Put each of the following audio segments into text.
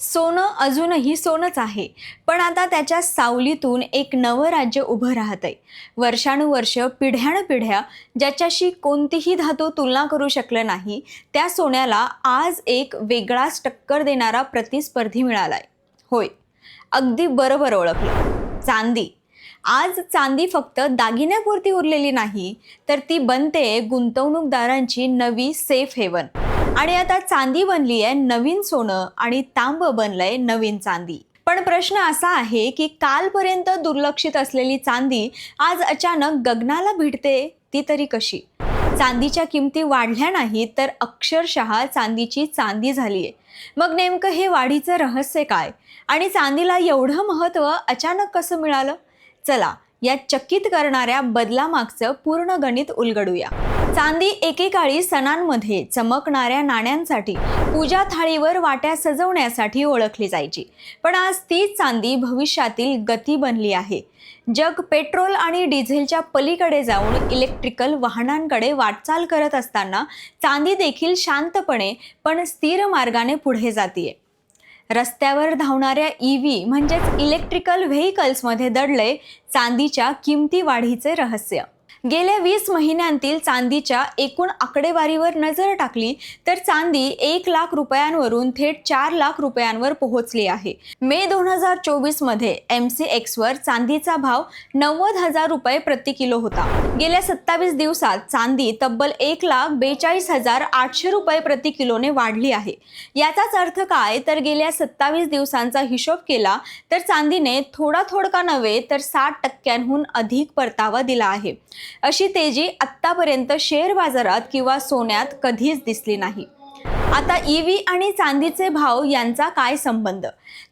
सोनं अजूनही सोनंच आहे. पण आता त्याच्या सावलीतून एक नवं राज्य उभं राहतंय. वर्षानुवर्ष पिढ्यानपिढ्या ज्याच्याशी कोणतीही धातू तुलना करू शकलं नाही त्या सोन्याला आज एक वेगळाच टक्कर देणारा प्रतिस्पर्धी मिळालाय. होय अगदी बरोबर ओळखलं. चांदी. आज चांदी फक्त दागिन्यापुरती उरलेली नाही तर ती बनते गुंतवणूकदारांची नवी सेफ हेवन. आणि आता चांदी बनली आहे नवीन सोनं आणि तांब बनलंय नवीन चांदी. पण प्रश्न असा आहे की कालपर्यंत दुर्लक्षित असलेली चांदी आज अचानक गगनाला भिडते ती तरी कशी? चांदीच्या किमती वाढल्या नाहीत तर अक्षरशः चांदीची चांदी झाली आहे मग नेमकं हे वाढीचं रहस्य काय? आणि चांदीला एवढं महत्त्व अचानक कसं मिळालं? चला या चकित करणाऱ्या बदलामागचं पूर्ण गणित उलगडूया. चांदी एकेकाळी सणांमध्ये चमकणाऱ्या नाण्यांसाठी पूजा थाळीवर वाट्या सजवण्यासाठी ओळखली जायची. पण आज तीच चांदी भविष्यातील गती बनली आहे. जग पेट्रोल आणि डिझेलच्या पलीकडे जाऊन इलेक्ट्रिकल वाहनांकडे वाटचाल करत असताना चांदी देखील शांतपणे पण स्थिर मार्गाने पुढे जातीये. रस्त्यावर धावणाऱ्या ई व्ही म्हणजेच इलेक्ट्रिकल व्हेकल्समध्ये दडले चांदीच्या किमती वाढीचे रहस्य. गेल्या वीस महिन्यांतील चांदीच्या एकूण आकडेवारीवर नजर टाकली तर चांदी एक लाख रुपयांवरून थेट चार लाख रुपयांवर पोहोचली आहे. मे दोन हजार चोवीसमध्ये एम सी एक्सवर चांदीचा भाव नव्वद हजार रुपये प्रति किलो होता. गेल्या सत्तावीस दिवसात चांदी तब्बल एक लाख बेचाळीस हजार आठशे रुपये प्रति किलोने वाढली आहे. याचाच अर्थ काय? तर गेल्या सत्तावीस दिवसांचा हिशोब केला तर चांदीने थोडा थोडका नव्हे तर साठ टक्क्यांहून अधिक परतावा दिला आहे. अशी तेजी आत्तापर्यंत शेअर बाजारात किंवा सोन्यात कधीच दिसली नाही. आता ई व्ही आणि चांदीचे भाव यांचा काय संबंध?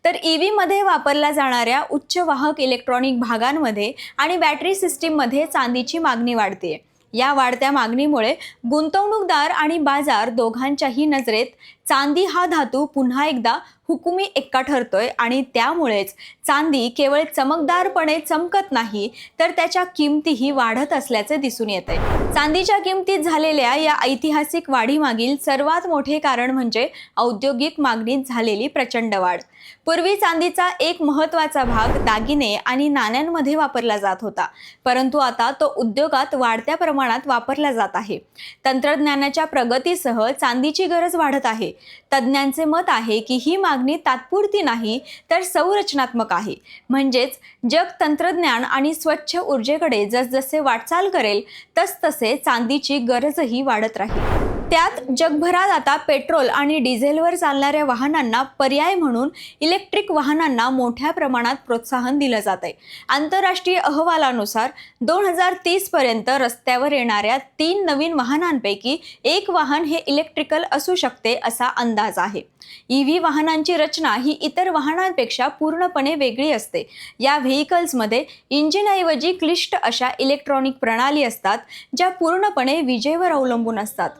तर ई व्हीमध्ये वापरल्या जाणाऱ्या उच्च वाहक इलेक्ट्रॉनिक भागांमध्ये आणि बॅटरी सिस्टीममध्ये चांदीची मागणी वाढते. या वाढत्या मागणीमुळे गुंतवणूकदार आणि बाजार दोघांच्याही नजरेत चांदी हा धातू पुन्हा एकदा हुकुमी एक्का ठरतोय आणि त्यामुळेच चांदी केवळ चमकदारपणे चमकत नाही तर त्याच्या किमतीही वाढत असल्याचे दिसून येत आहे चांदीच्या किमतीत झालेल्या या ऐतिहासिक वाढीमागील सर्वात मोठे कारण म्हणजे औद्योगिक मागणीत झालेली प्रचंड वाढ. पूर्वी चांदीचा एक महत्त्वाचा भाग दागिने आणि नाण्यांमध्ये वापरला जात होता परंतु आता तो उद्योगात वाढत्या प्रमाणात वापरला जात आहे. तंत्रज्ञानाच्या प्रगतीसह चांदीची गरज वाढत आहे. तज्ज्ञांचे मत आहे की ही मागणी मागणी तात्पुरती नाही तर संरचनात्मक आहे. म्हणजेच जग तंत्रज्ञान आणि स्वच्छ ऊर्जेकडे जसजसे वाटचाल करेल तसतसे चांदीची गरजही वाढत राहील. त्यात जगभरात आता पेट्रोल आणि डिझेलवर चालणाऱ्या वाहनांना पर्याय म्हणून इलेक्ट्रिक वाहनांना मोठ्या प्रमाणात प्रोत्साहन दिलं जात आहे. आंतरराष्ट्रीय अहवालानुसार दोन हजार तीसपर्यंत रस्त्यावर येणाऱ्या तीन नवीन वाहनांपैकी एक वाहन हे इलेक्ट्रिकल असू शकते असा अंदाज आहे. ई व्ही वाहनांची रचना ही इतर वाहनांपेक्षा पूर्णपणे वेगळी असते. या व्हेकल्समध्ये इंजिनऐवजी क्लिष्ट अशा इलेक्ट्रॉनिक प्रणाली असतात ज्या पूर्णपणे विजेवर अवलंबून असतात.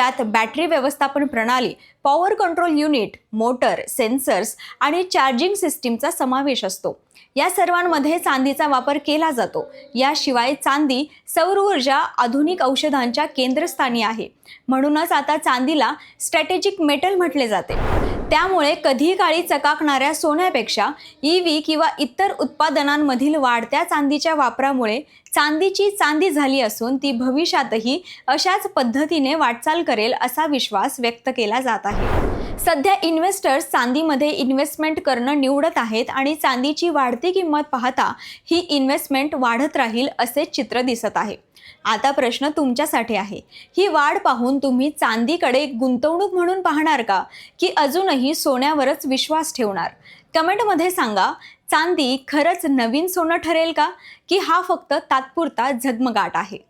ज्यात बॅटरी व्यवस्थापन प्रणाली power control unit motor sensors आणि चार्जिंग सिस्टीमचा समावेश असतो. या सर्वांमध्ये चांदीचा वापर केला जातो. याशिवाय चांदी सौर ऊर्जा आधुनिक औषधांच्या केंद्रस्थानी आहे. म्हणूनच आता चांदीला स्ट्रॅटेजिक मेटल म्हटले जाते. त्यामुळे कधी काळी चकाकणाऱ्या सोन्यापेक्षा ई व्ही किंवा इतर उत्पादनांमधील वाढत्या चांदीच्या वापरामुळे चांदीची चांदी झाली असून ती भविष्यातही अशाच पद्धतीने वाटचाल करेल असा विश्वास व्यक्त केला जात आहे. सध्या इन्व्हेस्टर्स चांदीमध्ये इन्व्हेस्टमेंट करणं निवडत आहेत आणि चांदीची वाढती किंमत पाहता ही इन्व्हेस्टमेंट वाढत राहील असे चित्र दिसत आहे. आता प्रश्न तुमच्यासाठी आहे. ही वाढ पाहून तुम्ही चांदीकडे गुंतवणूक म्हणून पाहणार का? की अजूनही सोन्यावरच विश्वास ठेवणार? कमेंटमध्ये सांगा चांदी खरंच नवीन सोनं ठरेल का? की हा फक्त तात्पुरता झगमगाट आहे?